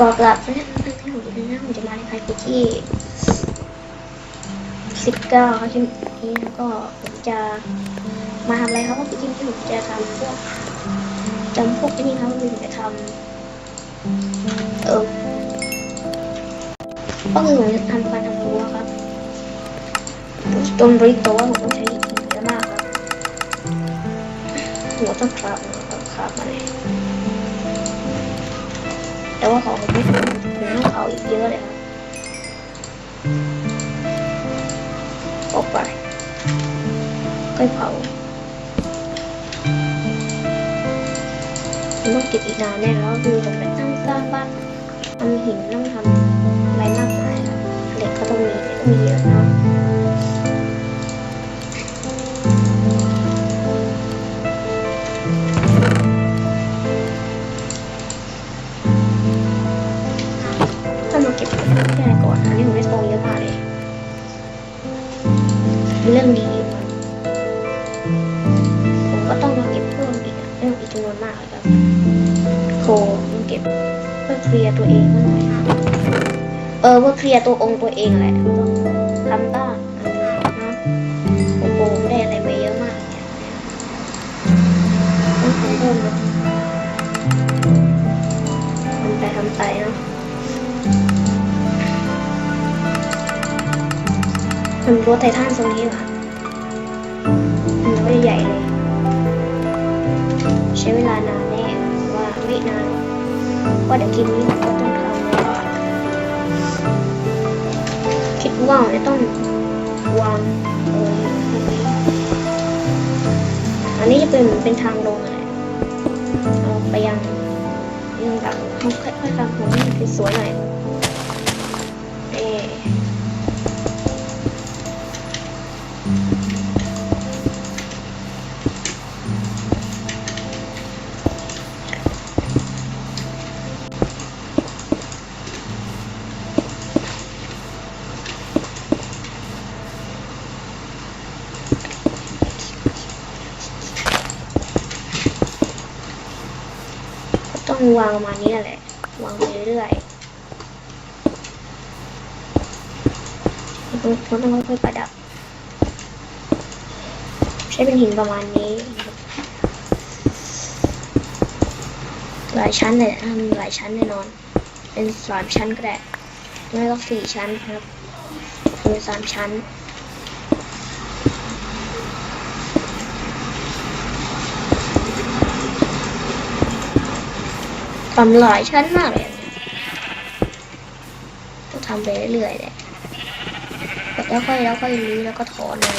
กอกลับนะที่ผมจะนะผมจะมาในไทยปีที่สิบเก้าครับที่นี้แล้วก็ผมจะมาทำอะไรครับว่าจริงๆที่ผมจะทำพวกจำพวกที่นี่ครับผมจะทำเออก็คือผมจะทำการทำรั้วครับตรงบริโตะผมต้องใช้หินเยอะมากครับหัวต้องคราบนะครับคราบมาเลย แต่ว่าของผมไม่ถึงผมต้องเอาอีกเยอะเลยครับออกไปค่อยเผาผมต้องเก็บอีกนานแน่แล้วคือผมจะต้องสร้างบ้านทำหินต้องทำ อเคลียร์ตัวเองเมื่อหน่อยเออเพื่อเคลียร์ตัวองค์ตัวเองแหละทำบ้างนะโอ้โหไม่ได้อะไรมาเยอะมากเนี่ยต้องทำเพิ่มเลยทำไปทำไปเนาะมันรั้วไททันตรงนี้ว่ะมันไม่ได้ใหญ่เลย ใช้เวลานานแน่ว่าไม่นาน ว่าเดี๋ยวคลิปนี้ผมก็ต้องทำวอะคิดว่าจะต้องวางเอออันนี้จะเป็นเหมือนเป็นทางลงอะไรเอาไปยังยังแบบเขาค่อยๆทำผมให้มันสวยหน่อยางประมาณนี้แหละ วางไปเรื่อยๆต้องต้องค่อยๆประดับ ใช้เป็นหินประมาณนี้ หลายชั้นเลยนะหลายชั้นแน่นอน เป็นสามชั้นก็ได้ไม่ก็สี่ชั้นครับเป็นสามชั้น ทำหลายชั้นมากเลยต้องทำไปเรื่อยๆเลยแล้วค่อยแล้วค่อยรื้อแล้วก็ถอนเลย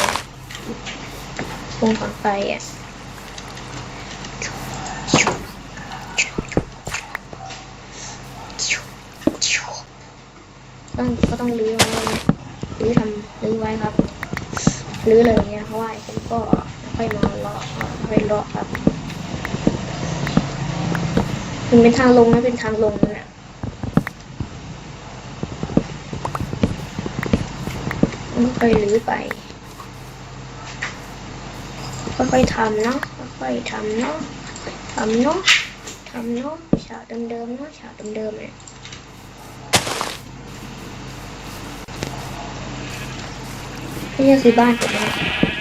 วงฝังไปอะต้องก็ต้องรื้อไว้รื้อทำรื้อไว้ครับรื้อเลยเนี่ยเพราะว่าผมก็ค่อยมาเลาะไปเลาะครับ มันเป็นทางลงนะเป็นทางลงนะค่อยๆลื้อไป ค่อยๆทำเนาะ ค่อยๆทำเนาะ ทำเนาะ ทำเนาะ ฉากเดิมๆเนาะ ฉากเดิมๆเนี่ยนี่คือบ้านผมนะ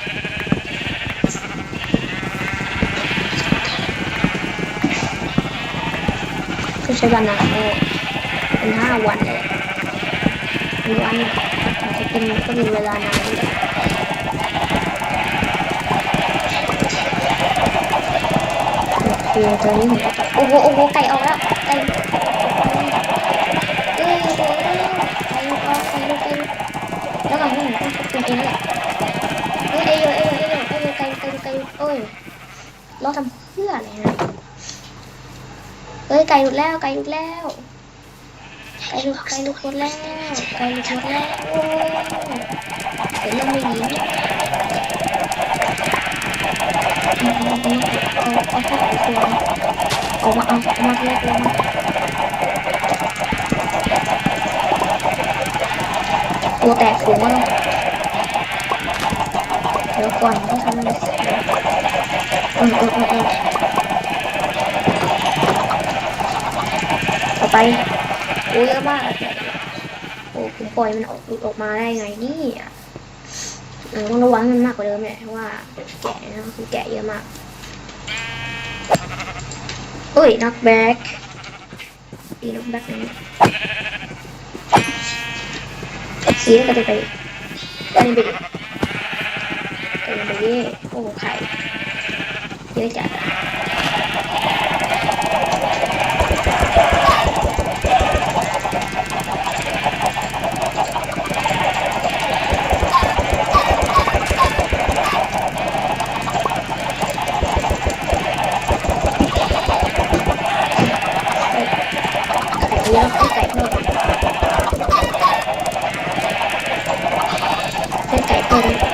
ใช้วันนะโอ้เป็นห้าวันเลยเป็นวันอะอาจะเป็นก็มีเวลานานเลยคือตอนนี้ผมก็โอ้โหโอ้โหไก่ออกแล้วไก่เอ้ยโอ้โหไก่ออกไก่ไก่แล้วก่อนที่ผมต้องควบคุมเองแหละเอ้ยเอ้ยเอ้ยเอ้ยเอ้ยเอ้ยไก่ไก่ไก่โอ้ยเราทำเพื่ออะไรนะ เอ้ยไก่หลุดแล้วไก่หลุดแล้วไก่หลูกไก่หลูกหมดแล้วไก่หลูกหมดแล้วโอ้ยเดี๋ยวยังไม่ยิงเอาเอาเอาเอาเอาตัวเอามาเอามาเรียกเลยตัวแตกฝูงแล้วเดี๋ยวก่อนต้องทำอะไรเออเออเออ ไปอ้เยอะมากโอ้ผมปล่อยมันออกหลุดออกมาได้ไงนี่ต้องระวังมันมากกว่าเดิมเนี่ยเพราะว่าแกะนะคือแกะเยอะมากเอ้ยนักแบกตีนักแบกนี่สีก็จะไปไปไปดิไปไปโอ้ไข่เยอะจัด ใ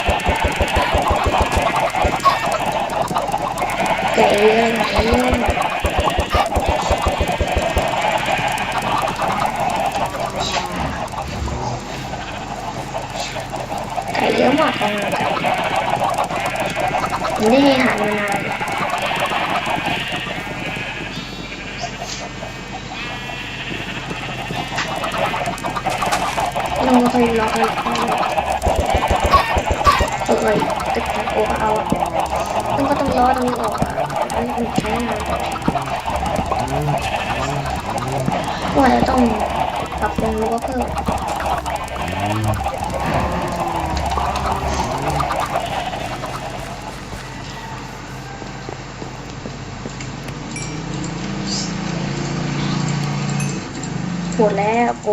โก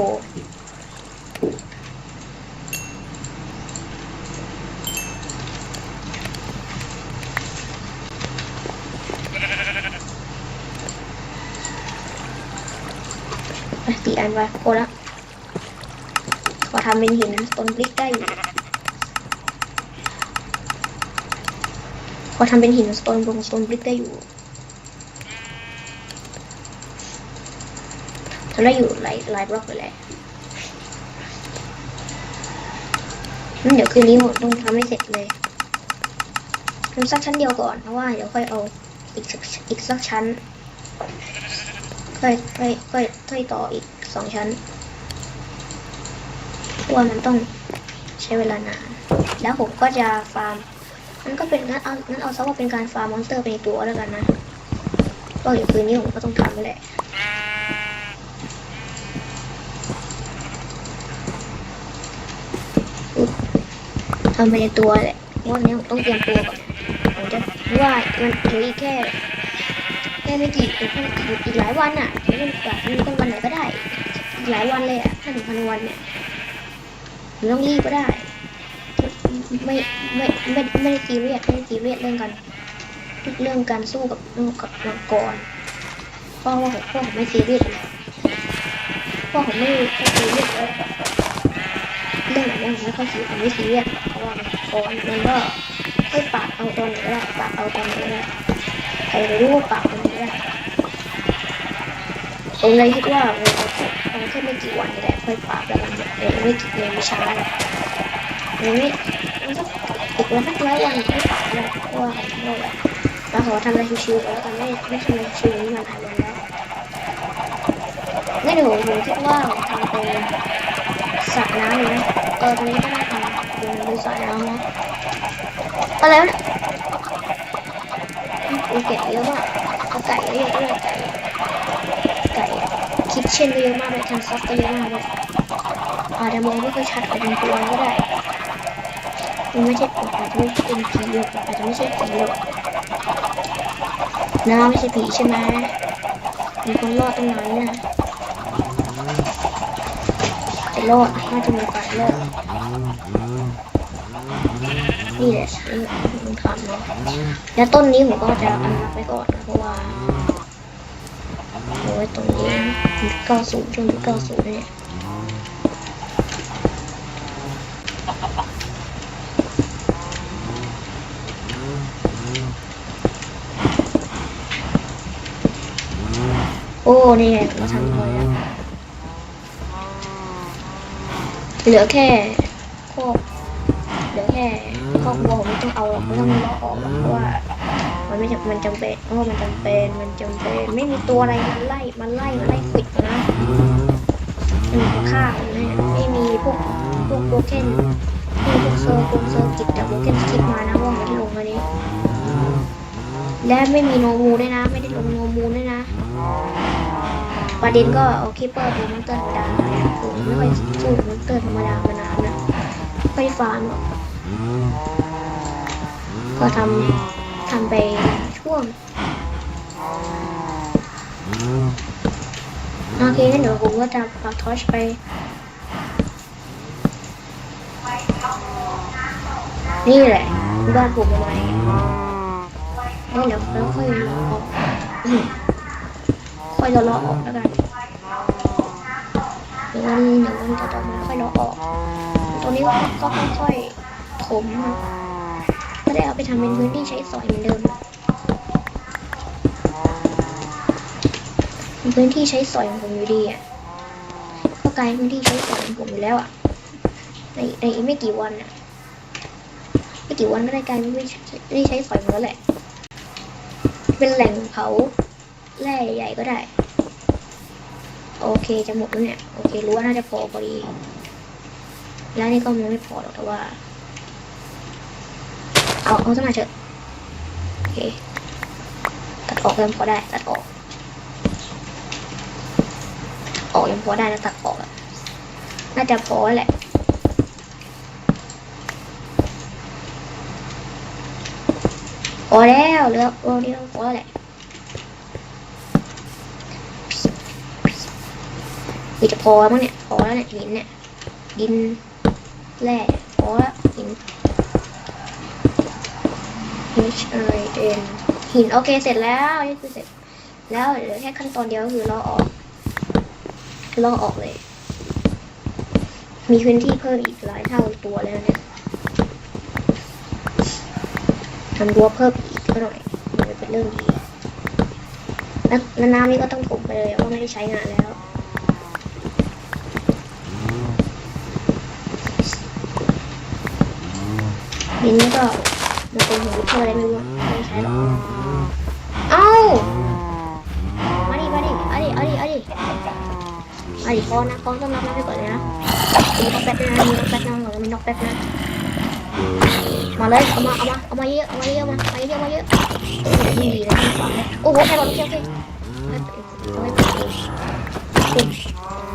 อะกี่อันวะโอละขอทำเป็นหินต้นบลิกได้อยู่ขอทำเป็นหินสโตนบงสโตนบลิกได้อยู่ ทำได้อยู่หลายหลายบล็อกเลยแหละงั้นเดี๋ยวคืนนี้ผมต้องทำให้เสร็จเลยทำสักชั้นเดียวก่อนเพราะว่าเดี๋ยวค่อยเอาอีกสักอีกสักชั้นค่อยค่อยค่อยค่อยต่ออีกสองชั้นเพราะว่ามันต้องใช้เวลานาน แล้วผมก็จะฟาร์มนั่นก็เป็นงั้นเอางั้นเอาซะว่าเป็นการฟาร์มมอนสเตอร์ไปในตัวแล้วกันนะก็เดี๋ยวคืนนี้ผมก็ต้องทำไปแหละอุ๊ย ทำไปในตัวแหละเพราะวันนี้ผมต้องเตรียมตัวก่อนผมจะว่ามันเหลืออีกแค่แค่ไม่กี่อีกอีกหลายวันอะไม่ต้องแบบมีกันวันไหนก็ได้ อีกหลายวันเลยอะถ้าถึงพันวันเนี่ยไม่ต้องรีบก็ได้ ไม่ไม่ไม่ไม่ได้ซีเรียสไม่ได้ซีเรียสเรื่องการเรื่องการสู้กับเรื่องกับมังกรเพราะว่าผมพราะผมไม่ซีเรียสอยู่แล้วเพราะผมไม่ไม่ซีเรียสเลยเรื่องแบบนี้ผมไม่ค่อยซีผมไม่ซีเรียส เพราะว่ามังกรมันก็ค่อยปาดเอาตอนไหนก็ได้ปาดเอาตอนไหนก็ได้ใครรู้ว่าปากมันไม่ได้ผมเลยคิดว่าเราเอาแค่ไม่กี่วันนี่แหละค่อยปราบแล้วกันเดี๋ยวไม่กี่เดือนไม่ช้าหรอกเดี๋ยวไม่มันก็อีกวันสักร้อยวันไม่ปราบแล้วเพราะว่าผมว่าแบบเราขอทำอะไรชิวๆแล้วกันไม่ไม่ทำอะไรชิวนี่มันหลายวันแล้วงั้นเดี๋ยวผมคิดว่าทำเป็นสระน้ำเลยนะเออตรงนี้ก็ได้ทำ เป็นเป็นสระน้ำนะอะไรวะเนี่ยโอเคเยอะมากเอาไก่เยอะด้วยไก่ไก่คิดเช่นเยอะมากเลยทำซอสก็เยอะมากเลยอาจจะมองไม่ค่อยชัดอาจจะเป็นตัวก็ได้มันไม่ใช่ปอาจจะไม่เป็นผีหรอกอาจจะไม่ใช่ผีหรอกน้าไม่ใช่ผีใช่ไหมมีคนรอดตั้งนานเนี่ยจะรอดน่าจะมีโอกาสรอด นี่แหละนี่ผมทำเนาะแล้วต้นนี้ผมก็จะอนุรักษ์ไว้ก่อนเพราะว่าโอ้ยตรงนี้เก้าศูงยุคเก้าศูนย์เนี่ยโอ้นี่ไงผมก็ทำพอแล้วเหลือแค่ครอบ แค่ครอบครัวผมไม่ต้องเอาหรอกไม่ต้องเลาะออกหรอกเพราะว่า มันไม่จำมันจำเป็นเพราะมันจำเป็นมันจำเป็นไม่มีตัวอะไรมันไล่มันไล่มันไล่ควิดนะฆ่าผมเนี่ยไม่มีพวกพวกโบเกนม่มีพวกเซอร์กงเซอร์กิจแต่โบเกนสกิปมานะว่าไม่ได้ลงอันนี้ และไม่มีโนมูด้วยนะ ไม่ได้ลงโนมูด้วยนะประเด็นก็เอาคิปเปอร์เป็นมอนเตอร์ธรรมดาผมไม่ค่อยสู้มอนเตอร์ธรรมดามานานนะไม่ได้ฟาร์มหรอ ก็ทำทำไปช่วงโอเคงั้นเดี๋ยวผมก็จะปักทอชไปนี่แหละบ้านผมประมาณนี้แล้วเดี๋ยวแล้วค่อยรอออกค่อยรอรอออกแล้วกันเดี๋ยววันเดี๋ยววันต่อๆมาค่อยรอออก ตรงนี้ก็ก็ค่อยๆ มครับก็ได้เอาไปทำเป็นพื้นที่ใช้สอยเหมือนเดิมเพื้นที่ใช้สอยของผมอยู่ดีอะก็กลายเป็นพื้นที่ใช้สอยของผมอยู่แล้วอะในในอีกไม่กี่วันอะไม่กี่วันก็ได้กลายเป็นพื้นที่ใช้สอยหมดแล้วแหละ เป็นแหล่งเผาแร่ใหญ่ก็ได้ โอเคจะหมดแล้วเนี่ย โอเครู้ว่าน่าจะพอพอดี แล้วนี่ก็มันไม่พอหรอกแต่ว่า เอาเอาสมาเถอะโอเคตัดออกเริ่มพอได้ตัดออก ออกยังพอได้นะตัดออกอะน่าจะพอแหละพอแล้วเหลือโอ้นี่ต้องพอแล้วแหละคือจะพอมั้งเนี่ยพอแล้วเนี่ยหินเนี่ยดินแร่พอแล้วหิน H I N หินโอเคเสร็จแล้วนี่คือเสร็จ แล้วเหลือแค่ขั้นตอนเดียวก็คือรอออกลอกออกเลย มีพื้นที่เพิ่มอีกหลายเท่าตัวเลยนะเนี่ยทำรั้วเพิ่มอีกก็หน่อยมันจะเป็นเรื่องดีแล้วแล้วน้ำนี่ก็ต้องถมไปเลยว่าไม่ได้ใช้งานแล้วดินนี่ก็มา เป็นหัวเธออะไรไม่รู้อะไม่ใช้หรอกเอ้ามาดิมาดิเอาดิเอาดิเอาดิไอ้คอนะคอต้องรับมันไปก่อนเลยนะมีน็อกแป๊บนะมีน็อกแป๊บนะเรามีน็อกแป๊บนะมาเลยเอามาเอามาเอามาเยอะเอามาเยอะมามาเยอะมาเยอะนี่ดีนะโอ้โหแค่บอลโอเคโอเคเอาไว้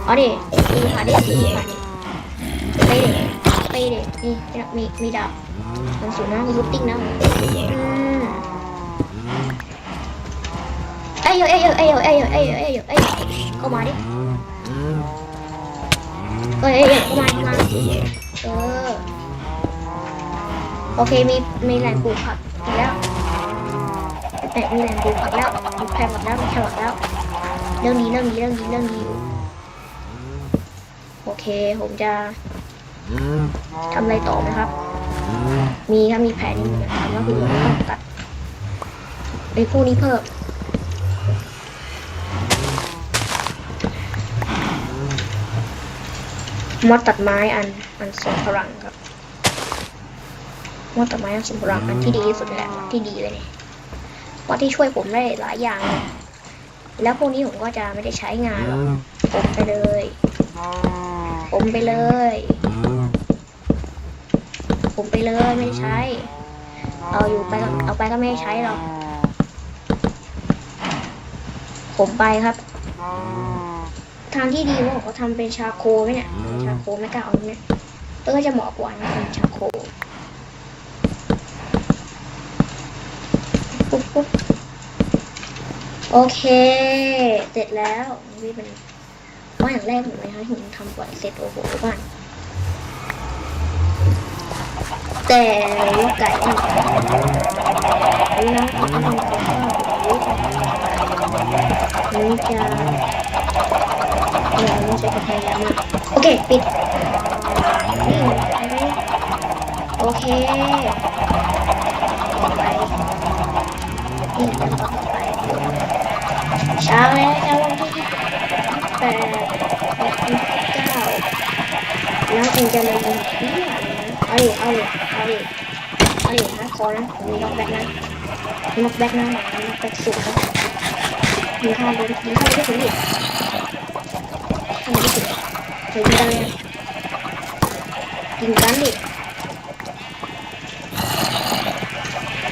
เอาดิมีผ่านดิมีผ่านดิไปดิไปดินี่มีมีดาบ มันสูงนะมีลูตติ้งนะอืมเอ้ยเอ้ยเอ้ยเอ้ยเอ้ยเอ้ยเอ้ยเอ้ยเข้ามาดิเอ้ยเอ้ยเข้ามาเข้ามาเออโอเคมีมีแหล่งปลูกผักอีกแล้วแต่มีแหล่งปลูกผักแล้วมีแครอทแล้วมีแครอทแล้วเรื่องนี้เรื่องนี้เรื่องนี้เรื่องนี้โอเคผมจะทำอะไรต่อไหมครับ มีครับมีแผนก็คือต้องตัดไอ้พวกนี้เพิ่มมอดตัดไม้อันอันทรงพลังครับมอดตัดไม้อันทรงพลังอันที่ดีที่สุดแหละที่ดีเลยเนี่ยเพราะที่ช่วยผมได้หลายอย่างเลยแล้วพวกนี้ผมก็จะไม่ได้ใช้งานหรอกผมไปเลย ผมไปเลย ผมไปเลยไม่ได้ใช้ เอาอยู่ไปก็เอาไปก็ไม่ได้ใช้หรอกผมไปครับทางที่ดีว่าเขาทำเป็นชาโคไหมเนี่ยเป็นชาโคไม่กล้าเอาเนี่ยเออจะเหมาะกว่านะเป็นชาโคปุ๊บปุ๊บโอเค เสร็จแล้วนี่เป็นว่าอย่างแรกผมนะคะผมทำก่อนเสร็จโอ้โหบ้าน แต่ลูกไก่นี่นี่นะที่ทำกับข้วนี่จะเออไม่ใช่กามากโอเค ปิดนี่ไปไหมโอเคต่อไปนี่ต่อไปเช้าแล้วเช้าวันที่ยี่สิบแปดเก้าแล้วเองจะมาเที่ยอะไรนะเอาดิเอาดิ เอาดิเอาดินะคอนะผมมีน็อกแบ็กนะน็อกแบ็กนะน็อกแบ็กสุดนะมีท่าวบนมีท่าไม่ถึงดิทำไมไม่ถึงยิงกันเลยยิงกันดิ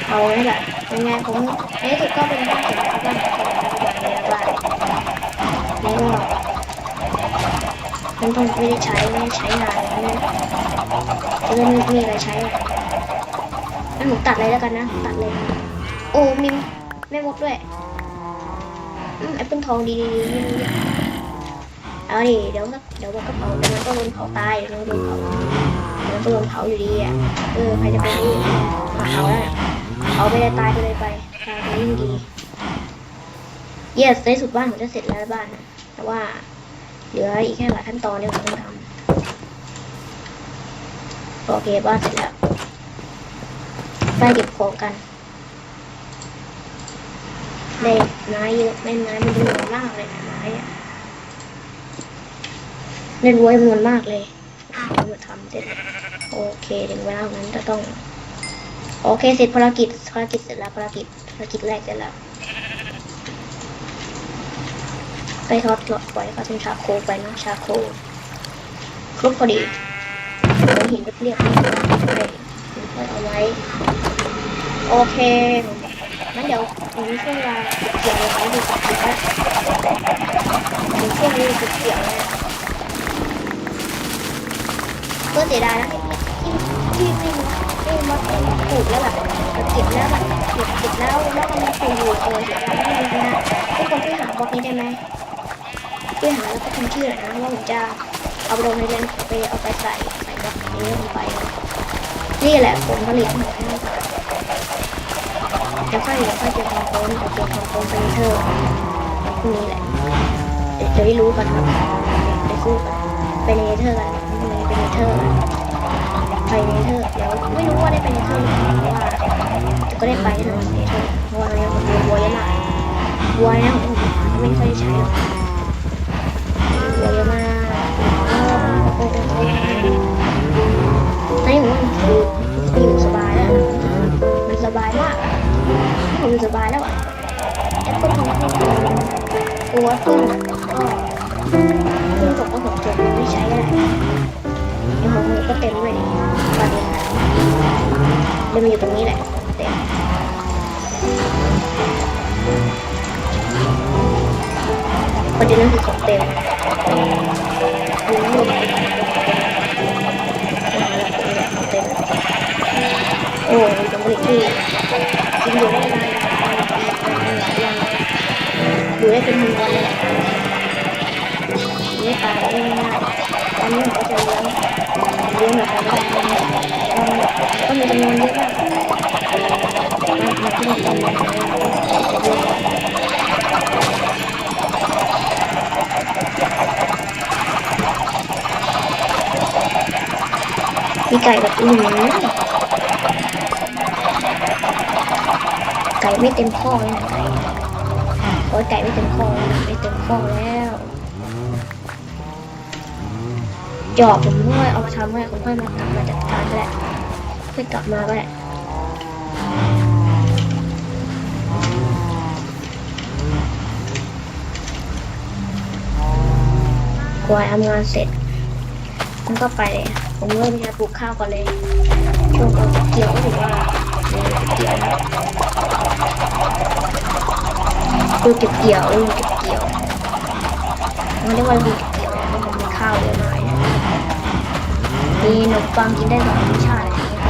เอานี่แหละเป็นไงผมในที่สุดก็เป็นบ้านเสร็จแล้วบ้านเสร็จแล้วบ้านนี่ก็มันต้องไม่ได้ใช้ไม่ได้ใช้งานเล ยจะไม่มีอะไรใช้อะงั้นผมตัดเลยแล้วกันนะ ตัดเลย โอ้มีแม่มดด้วยอืมแอปเปิลทองดีๆเอาดิเดี๋ยวก็เดี๋ยวมันก็เผาเดี๋ยวมันก็โดนเผาตายเดี๋ยวมันโดนเผาเดี๋ยวมันก็โดนเผาอยู่ดีอะ เออใครจะไปนี่เผาแล้วเผาไปเลยตายไปเลยไปตายไปยิ่งดี yes ในสุดบ้านผมจะเสร็จแล้วบ้านนะแต่ว่าเหลืออีกแค่หลายขั้นตอนเนี่ยผมต้องทำ โอเคบ้านเสร็จแล้วไปเก็บของกันได้ไม้เยอะไม่ไม้มันจำนวนมากเลยนะไม้อะได้รวยจำนวนมากเลยผมจะทำเสร็จโอเคถึงเวลางนั้นจะต้อง โอเคเสร็จภารกิจภารกิจเสร็จแล้วภารกิจภารกิจแรกเสร็จแล้วไปทอดหลอดไฟก็เป็นชาโคไปนอะชาโคครบพอดี ผมหินเรียบๆเลยค่อยเอาไว้ โอเคงั้นเดี๋ยวผมช่วงเวลาเกี่ยวไว้ดูสักทีว่าถึงช่วงนี้จะเกี่ยวแล้วก็เสียดายนะที่ที่ไม่มาไม่มาปลูกแล้วแบบเก็บแล้วแบบเก็บเก็บแล้วแล้วก็มาปลูกอยู่เออเสียดายไม่ดีนะทุกคนช่วยหาบล็อกนี้ได้ไหมช่วยหาแล้วก็พิมพ์ชื่อหน่อยนะว่าผมจะเอาลงในเรียนไปเอาไปใส่ ใส่บนี้ลงไป นี่แหละผลผลิตของมันเดี๋ยวค่อยเดี๋ยวค่อยเก็บของโอนเดี๋ยวเก็บของโอนไปเธอพรุ่งนี้แหละจะได้รู้กันครับไปสู้กันไปในเธอร์กันไปในเธอร์กันไปในเธอร์เดี๋ยวไม่รู้ว่าได้ไปในเธอร์หรือเปล่าเพราะว่าแต่ก็ได้ไปแน่นอนในเธอร์เพราะว่าตอนนี้ผมวัวเยอะมากวัวเนี่ยผมไม่ค่อยใช้หรอกวัวเยอะมากโอ้โห โอ้หนนี้มว่าอยู่สบายแล้วมันสบายมากผมสบายแล้วอะแอปเปิลทองคำตัวพึ่งก็พึ่งตกก็หกเจ็ดไม่ใช้ก็ได้ในห้องนี้ก็เต็มเลยประเด็นนะเดี๋ยวมันอยู่ตรงนี้แหละเต็มประเด็นนั้นคือของเต็ม อ้ยตรงนี้ที่กินอยู่ได้นานอยู่ได้เป็นหนึ่งวันเลยไม่ตายไม่ง่ายตอนนี้ผมก็จะเลี้ยงเลี้ยงแบบธรรมดาก็มีจำนวนเยอะมากมันมันที่มีจำนวนเยมีไก่แบบอื่นไหม ไก่ไม่เต็มข้อเลยไก่โอ้ยไก่ไม่เต็มข้อไม่เต็มข้อแล้วจอบผมก็เอามาทำไว้ผมค่อยมากลับมาจัดการก็ได้ค่อยกลับมาก็ได้กว่าทำงานเสร็จมันก็ไปเลยผมเริ่มจะปลูกข้าวก่อนเลยช่วงตอนเกี่ยวก็ถือว่าเก็บเกี่ยวนะ ดูเก็บเกี่ยวดูเก็บเกี่ยวมันเรียกว่าดูเก็บเกี่ยวเพราะมันมีข้าวเยอะหน่อยมีขนมปังกินได้แบบธรรมชาติอะไรอย่างเงี้ย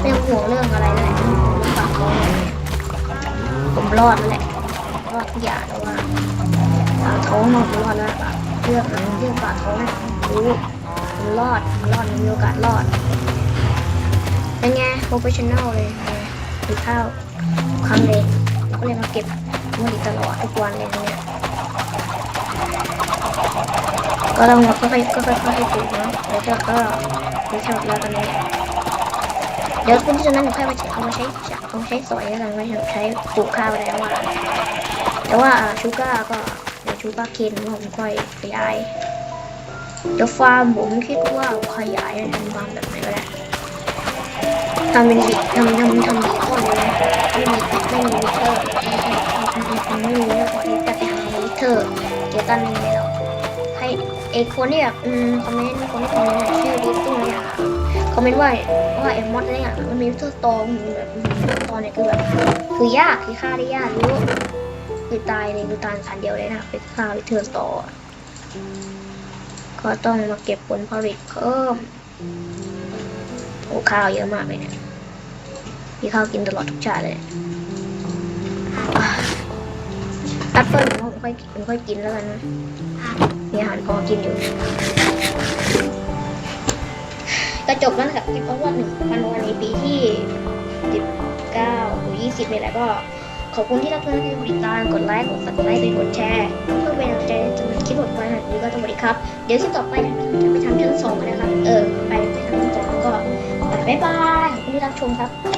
ไม่ต้องห่วงเรื่องอะไรเลยไม่ต้องห่วงเรื่องปากท้องอะรเนี่ยผมรอดนั่นแหละรอดทุกอย่างแต่ว่าปากท้องนอนรอดนะเรื่องเรื่องปากท้องนะรู้รอดรอดมีโอกาสรอดเป็นไงโปรเฟชชั่นแนลเลยดูข้าวครั้งเลยแล้วก็เลยมาเก็บ มันตลอดทุกวันเลยนะเนี่ยก็ต้องเราก็ค่อยก็ค่อยค่อยปลูกเนะแล้วก็ก็เดี๋ยวแล้วตอนนี้เดี๋ยวคุณที่จะนั่นค่อยมาใช้เอามาใช้เอามาใช้สอยแล้วกันไม่ใช้ปลูกข้าวแล้วอะแต่ว่าชูก้าก็เดี๋ยวชูก้าเคนผมค่อยขยายเดี๋ยวฟาร์มผมคิดว่าขยายทำฟาร์มแบบไหนก็ได้ทำเป็นบิดทำทำทำบิดคนเลยนะไม่มีไม่มีมิเตอ ร์ไม่มีไม่มีเรื่องของนี้แต่ไปหาเตอเดี๋ยวกันยังไงเราให้ไอเอกคนที่แบบอืมคอมเมนต์คนที่คอมเมนต์ชื่อดิสตุ้งเนี่ยคอมเมนต์ว่าว่าไอ้มอสเนี่ยมันมีตัวตองแบบตอนเนี่ยคือแบบคือยากคือฆ่าได้ยากรู้คือตายเลยคือตายสันเดียวเลยนะไปฆ่าไปเทิร์ต่อก็ต้องมาเก็บผลผลิตเพิ่มโอ้ข้าวเยอะมากเลยเนี่ยพี่ข้าวกินตลอดทุกชาติเลย แอปเปิ้ลผมค่อยผมค่อยกินแล้วกันนะมีอาหารพอกินอยู่ก็จบแล้วนะครับคลิปเอาว่าหนึ่งพันวันในปีที่สิบเก้าหรือยี่สิบนี่แหละก็ขอบคุณที่รับชมที่ติดตามกดไลค์กดซับสไครต์กดแชร์เพื่อเป็นกำลังใจในการคลิปต่อไปนนี้ก็สวัสดีครับ เดี๋ยวคลิปต่อไปจะไปทำชั้นสองนนะครับ เออ ไปไปทำชั้นสองแล้วก็บ๊ายบายขอบคุณที่รับชมครับ